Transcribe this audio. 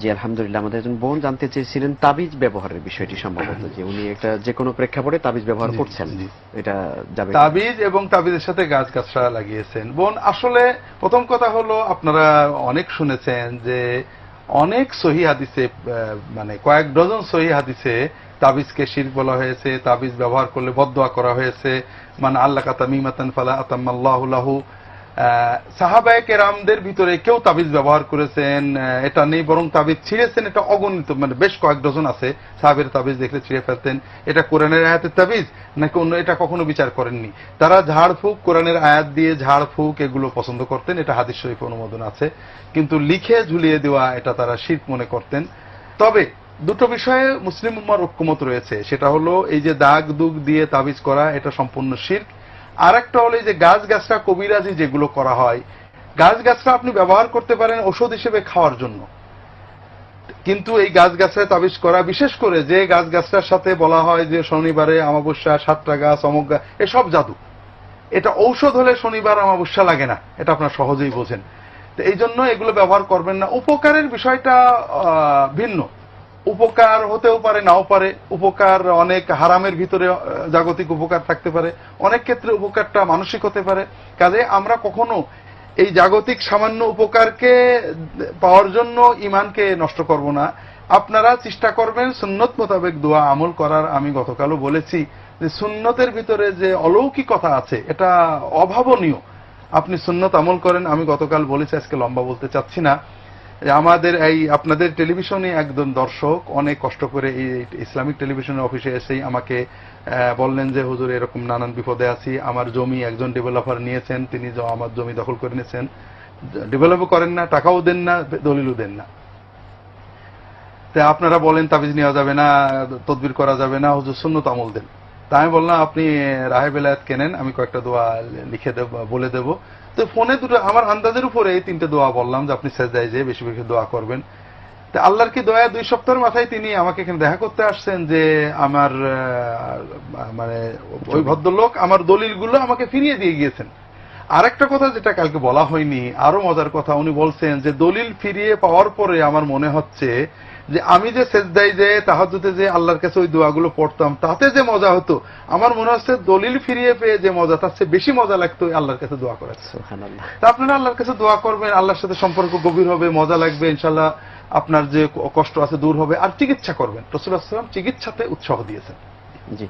জি আলহামদুলিল্লাহ আমাদের একজন বোন জানতে চেয়েছিলেন তাবিজ ব্যবহারের বিষয়টি সম্ভবত যে উনি একটা যে কোনো প্রেক্ষাপটে তাবিজ ব্যবহার করছেন। এটা যাবে তাবিজ এবং তাবিজের সাথে গাছ গাছরা লাগিয়েছেন। বোন আসলে প্রথম কথা হলো আপনারা অনেক শুনেছেন যে অনেক সহি হাদিসে মানে কয়েক ডজন সহি হাদিসে তাবিজকে শির বলা হয়েছে তাবিজ ব্যবহার করলে বদোয়া করা হয়েছে। মানে আল্লাহ কাতামিমাতান ফালা আতাম্মাল্লাহু সাহাবায়ে কেরামদের ভিতরে কেউ তাবিজ ব্যবহার করেছেন এটা নেই, বরং তাবিজ ছিঁড়েছেন, এটা অগণিত মানে বেশ কয়েক ডজন আছে, সাহাবের তাবিজ দেখলে ছিঁড়ে ফেলতেন। এটা কোরআনের আয়াতের তাবিজ, নাকি অন্য, এটা কখনো বিচার করেননি? তারা ঝাড়ফুঁক, কোরআনের আয়াত দিয়ে ঝাড়ফুঁক এগুলো পছন্দ করতেন, এটা হাদিস শরীফ অনুমোদন আছে। কিন্তু লিখে ঝুলিয়ে দেওয়া, এটা তারা শির্ক মনে করতেন। তবে, দুটো বিষয়ে মুসলিম উম্মার ঐক্যমত রয়েছে। সেটা হলো, এই যে দাগ দুগ দিয়ে তাবিজ করা, এটা সম্পূর্ণ শির্ক। আর একটা হলো যে গাছ গাছরা কবিরাজি যেগুলো করা হয়, গাছ গাছরা আপনি ব্যবহার করতে পারেন ওষুধ হিসেবে খাওয়ার জন্য। কিন্তু এই গাছ গাছরা তাবিজ করা, বিশেষ করে যে গাছ গাছটার সাথে বলা হয় যে শনিবারে অমাবস্যা, সাতটা গাছ অমুক গাছ, এসব জাদু। এটা ঔষধ হলে শনিবার অমাবস্যা লাগে না, এটা আপনার সহজেই বোঝেন। তো এই জন্য এগুলো ব্যবহার করবেন না। উপকারের বিষয়টা ভিন্ন। উপকার হতেও পারে, নাও পারে। উপকার অনেক হারামের ভিতরে জাগতিক উপকার থাকতে পারে। অনেক ক্ষেত্রে উপকারটা মানসিক হতে পারে। কাজে আমরা কখনো এই জাগতিক সামান্য উপকারকে পাওয়ার জন্য ইমানকে নষ্ট করব না। আপনারা চেষ্টা করবেন সুন্নত মোতাবেক দোয়া আমল করার। আমি গতকালও বলেছি যে সুন্নতের ভিতরে যে অলৌকিকতা আছে, এটা অভাবনীয়। আপনি সুন্নত আমল করেন, আমি গতকাল বলেছি, আজকে লম্বা বলতে চাচ্ছি না। আমাদের এই আপনাদের টেলিভিশনে একজন দর্শক অনেক কষ্ট করে এই ইসলামিক টেলিভিশনের অফিসে এসেই আমাকে বললেন যে, হুজুর, এরকম নানান বিপদে আছি। আমার জমি একজন ডেভেলপার নিয়েছেন। তিনি আমার জমি দখল করে নিয়েছেন। ডেভেলপও করেন না, টাকাও দেন না, দলিলও দেন না। তা আপনারা বলেন, তাবিজ নেওয়া যাবে না, তদবির করা যাবে না। হুজুর, সুন্নত আমল দেন। তা আমি বললাম, আপনি রাহে বেলায়াত কেনেন? আমি কয়েকটা দোয়া লিখে দেব, বলে দেব। তো ফোনে দুটো, আমার আন্দাজের উপরে এই তিনটে দোয়া বললাম যে, আপনি সেজদায় যে বেশি বেশি দোয়া করবেন। তা আল্লাহর কি দয়া, দুই সপ্তাহের মাথায় তিনি আমাকে এখানে দেখা করতে আসছেন যে, আমার মানে ওই ভদ্রলোক আমার দলিলগুলো আমাকে ফিরিয়ে দিয়ে গিয়েছেন। আরেকটা কথা যেটা কালকে বলা হয়নি, আরও মজার কথা, উনি বলছেন যে, দলিল ফিরিয়ে পাওয়ার পরে আমার মনে হচ্ছে যে আমি যে সেজদাই যে তাহাজুতে যে আল্লাহর কাছে ওই দোয়াগুলো পড়তাম তাতে যে মজা হতো আমার মনে হচ্ছে দলিল ফিরিয়ে পেয়ে যে মজা তার চেয়ে বেশি মজা লাগতো আল্লাহর কাছে দোয়া করার। তা আপনারা আল্লাহর কাছে দোয়া করবেন আল্লাহর সাথে সম্পর্ক গভীর হবে মজা লাগবে ইনশাল্লাহ আপনার যে কষ্ট আছে দূর হবে আর চিকিৎসা করবেন। রসুল আসলাম চিকিৎসাতে উৎসাহ দিয়েছেন। জি।